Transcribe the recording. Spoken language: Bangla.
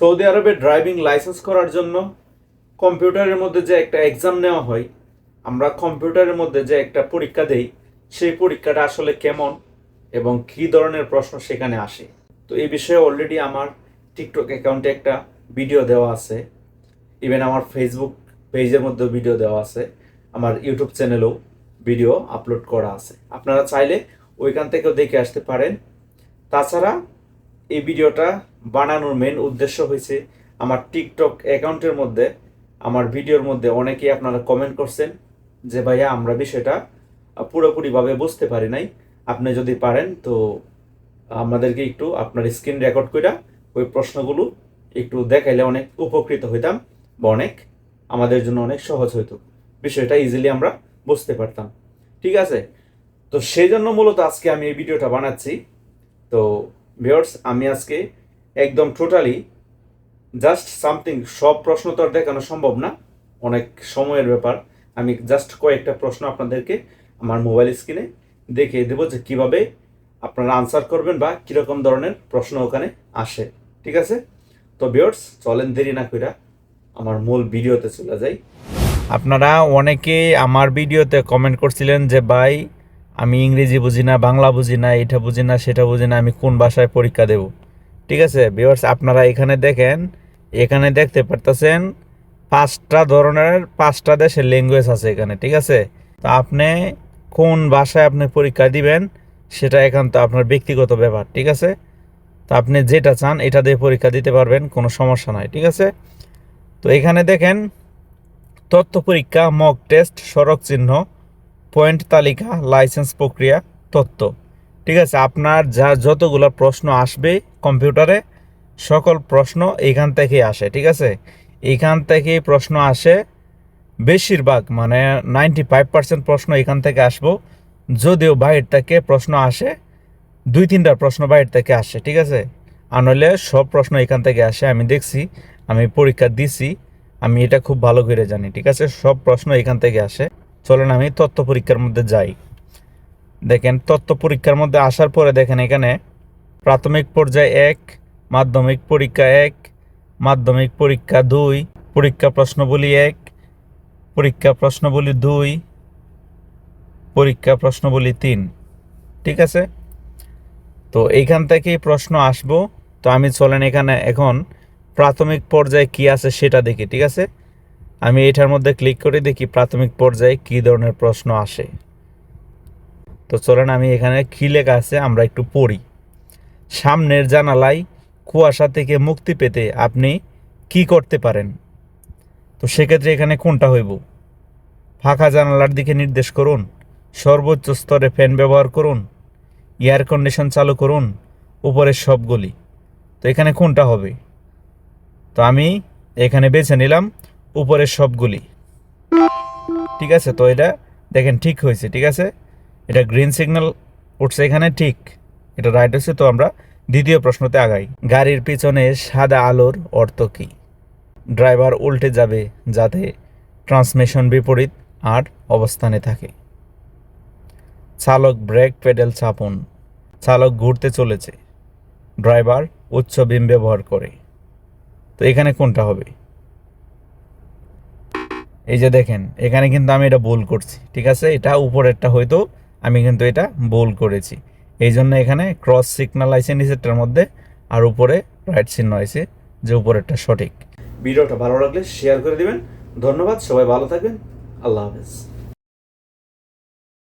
সৌদি আরবে ড্রাইভিং লাইসেন্স করার জন্য কম্পিউটারের মধ্যে যে একটা এক্সাম নেওয়া হয়, আমরা কম্পিউটারের মধ্যে যে একটা পরীক্ষা দেই, সেই পরীক্ষাটা আসলে কেমন এবং কী ধরনের প্রশ্ন সেখানে আসে। তো এই বিষয়ে অলরেডি আমার টিকটক অ্যাকাউন্টে একটা ভিডিও দেওয়া আছে। ইভেন আমার ফেসবুক পেজের মধ্যেও ভিডিও দেওয়া আছে। আমার ইউটিউব চ্যানেলেও ভিডিও আপলোড করা আছে। আপনারা চাইলে ওইখান থেকেও দেখে আসতে পারেন। তাছাড়া এই ভিডিওটা বানানোর মেন উদ্দেশ্য হয়েছে আমার টিকটক অ্যাকাউন্টের মধ্যে, আমার ভিডিওর মধ্যে অনেকেই আপনারা কমেন্ট করছেন যে, ভাইয়া, আমরা বিষয়টা পুরোপুরিভাবে বুঝতে পারি নাই। আপনি যদি পারেন, তো আমাদেরকে একটু আপনার স্ক্রিন রেকর্ড করে ওই প্রশ্নগুলো একটু দেখাইলে অনেক উপকৃত হইতাম বা অনেক আমাদের জন্য অনেক সহজ হইতো। বিষয়টা ইজিলি আমরা বুঝতে পারতাম। ঠিক আছে? তো সেই জন্য মূলত আজকে আমি এই ভিডিওটা বানাচ্ছি। তো ভিউয়ার্স আমি আজকে একদম টোটালি জাস্ট সামথিং সব প্রশ্ন তো আর দেখানো সম্ভব না। অনেক সময়ের ব্যাপার। আমি জাস্ট কয়েকটা প্রশ্ন আপনাদেরকে আমার মোবাইল স্ক্রিনে দেখিয়ে দেবো যে কীভাবে আপনারা আনসার করবেন বা কীরকম ধরনের প্রশ্ন ওখানে আসে। ঠিক আছে? তো ভিউয়ার্স চলেন দেরি না কইরা আমার মূল ভিডিওতে চলে যাই। আপনারা অনেকে আমার ভিডিওতে কমেন্ট করছিলেন যে, ভাই, আমি ইংরেজি বুঝি না, বাংলা বুঝি না, এটা বুঝি না, সেটা বুঝি না, আমি কোন ভাষায় পরীক্ষা দেব? ঠিক আছে ভিউয়ার্স আপনারা এখানে দেখেন, এখানে দেখতে পারতেছেন, পাঁচটা ধরনের, পাঁচটা দেশের ল্যাঙ্গুয়েজ আছে এখানে, ঠিক আছে? তো আপনি কোন ভাষায় আপনি পরীক্ষা দিবেন, সেটা এখান তো আপনার ব্যক্তিগত ব্যাপার, ঠিক আছে? তো আপনি যেটা চান, এটা দিয়ে পরীক্ষা দিতে পারবেন, কোনো সমস্যা নাই, ঠিক আছে? তো এখানে দেখেন, তথ্য পরীক্ষা মক টেস্ট সড়ক চিহ্ন পয়েন্ট তালিকা লাইসেন্স প্রক্রিয়া, তথ্য। ঠিক আছে, আপনার যা যতগুলো প্রশ্ন আসবে কম্পিউটারে, সকল প্রশ্ন এখান থেকে আসে, ঠিক আছে? এখান থেকে প্রশ্ন আসে, বেশিরভাগ মানে নাইনটি ফাইভ পার্সেন্ট প্রশ্ন এখান থেকে আসব, যদিও বাইরে থেকে প্রশ্ন আসে, দুই তিনটা প্রশ্ন বাইর থেকে আসে, ঠিক আছে? আর নইলে সব প্রশ্ন এখান থেকে আসে, আমি দেখছি, আমি পরীক্ষা দিছি, আমি এটা খুব ভালো করে জানি, ঠিক আছে? সব প্রশ্ন এখান থেকে আসে। চলেন আমি তথ্য পরীক্ষার মধ্যে যাই। দেখেন, তথ্য পরীক্ষার মধ্যে আসার পরে দেখেন এখানে প্রাথমিক পর্যায়ে এক, মাধ্যমিক পরীক্ষা এক, মাধ্যমিক পরীক্ষা দুই, পরীক্ষা প্রশ্নবলী এক, পরীক্ষা প্রশ্নবলী দুই, পরীক্ষা প্রশ্নবলী তিন। ঠিক আছে? তো এইখান থেকেই প্রশ্ন আসব। তো আমি চলেন এখানে এখন প্রাথমিক পর্যায়ে কি আছে সেটা দেখি, ঠিক আছে? আমি এটার মধ্যে ক্লিক করে দেখি প্রাথমিক পর্যায়ে কি ধরনের প্রশ্ন আসে। তো চলেন আমি এখানে কি লেখা আছে, আমরা একটু পড়ি। সামনের জানালায় কুয়াশা থেকে মুক্তি পেতে আপনি কি করতে পারেন? তো সেক্ষেত্রে এখানে কোনটা হইব? ফাঁকা জানালার দিকে নির্দেশ করুন, সর্বোচ্চ স্তরে ফ্যান ব্যবহার করুন, এয়ার কন্ডিশন চালু করুন, উপরের সবগুলি তো এখানে কোনটা হবে? তো আমি এখানে বেছে নিলাম উপরের সবগুলি ঠিক আছে, তো এটা দেখেন ঠিক হয়েছে, ঠিক আছে? এটা গ্রিন সিগন্যাল উঠছে এখানে, ঠিক। এটা রাইট হচ্ছে, তো আমরা দ্বিতীয় প্রশ্নতে আগাই। গাড়ির পিছনে সাদা আলোর অর্থ কী? ড্রাইভার উল্টে যাবে যাতে ট্রান্সমিশন বিপরীত আর অবস্থানে থাকে। চালক ব্রেক পেডেল চাপুন। চালক ঘুরতে চলেছে। ড্রাইভার উচ্চ বিম ব্যবহার করে। তো এখানে কোনটা হবে? এই যে দেখেন, এখানে কিন্তু আমি এটা ভুল করছি, ঠিক আছে? এটা উপরেরটা হয়তো আমি কিন্তু এটা বোল করেছি। এই জন্য এখানে ক্রস সিগনাল আইসে নিচেরটার মধ্যে আর উপরে রাইট চিহ্ন আছে যে উপরেরটা সঠিক। ভিডিওটা ভালো লাগলে শেয়ার করে দিবেন। ধন্যবাদ, সবাই ভালো থাকবেন। আল্লাহ হাফেজ।